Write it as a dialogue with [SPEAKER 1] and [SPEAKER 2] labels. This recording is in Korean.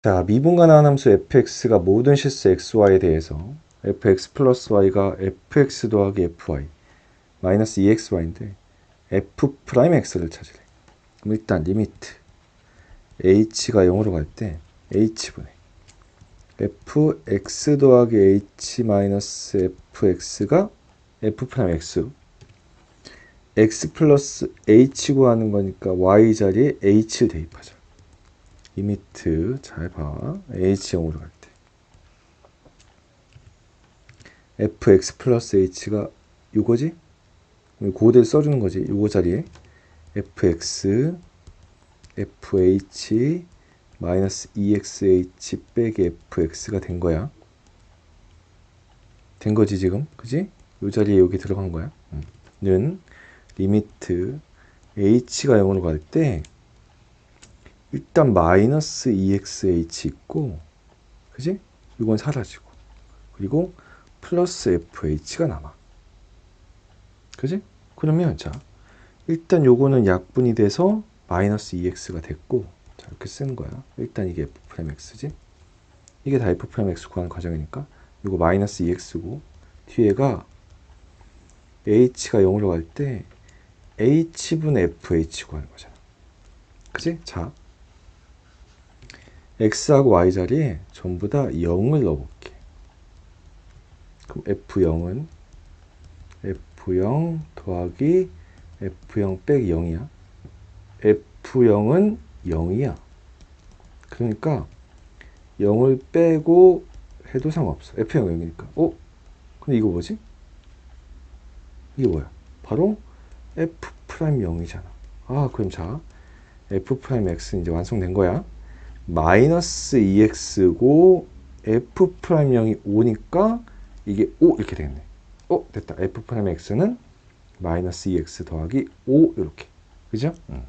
[SPEAKER 1] 자, 미분간한 함수 fx가 모든 실수 xy에 대해서 fx 플러스 y가 fx 더하기 fy 마이너스 2xy인데 f 프라임 x를 찾으래. 그럼 일단 리미트 h가 0으로 갈 때 h분의 fx 더하기 h 마이너스 fx가 f 프라임 x x 플러스 h 구하는 거니까 y 자리에 h를 대입하자. 리미트 잘 봐. h 0으로 갈 때. fx 플러스 h가 요거지? 고대를 써주는 거지. 요거 자리에 fx fh 마이너스 2xh 빼기 fx가 된 거야. 된 거지 지금. 그지? 요 자리에 여기 들어간 거야. 음. 는 리미트 h가 0으로 갈 때 일단 마이너스 2xh 있고 그지? 이건 사라지고 그리고 플러스 fh가 남아 그지? 그러면 자 일단 요거는 약분이 돼서 마이너스 2x가 됐고 자 이렇게 쓰는 거야 일단 이게 f'x지 이게 다 f'x 구하는 과정이니까 이거 마이너스 2x고 뒤에가 h가 0으로 갈 때 h분의 fh 구하는 거잖아 그지? 자 x하고 y 자리에 전부 다 0을 넣어볼게. 그럼 f0은 f0 더하기 f0 빼기 0이야. f0은 0이야. 그러니까 0을 빼고 해도 상관없어. f0 0이니까. 어? 근데 이거 뭐지? 이게 뭐야? 바로 f 프라임 0이잖아. 아, 그럼 자, f 프라임 x는 이제 완성된 거야. 마이너스 2x고 f 프라임 0이 5니까 이게 5 이렇게 되겠네. 어 됐다. f 프라임 x는 마이너스 2x 더하기 5 이렇게. 그죠? 음.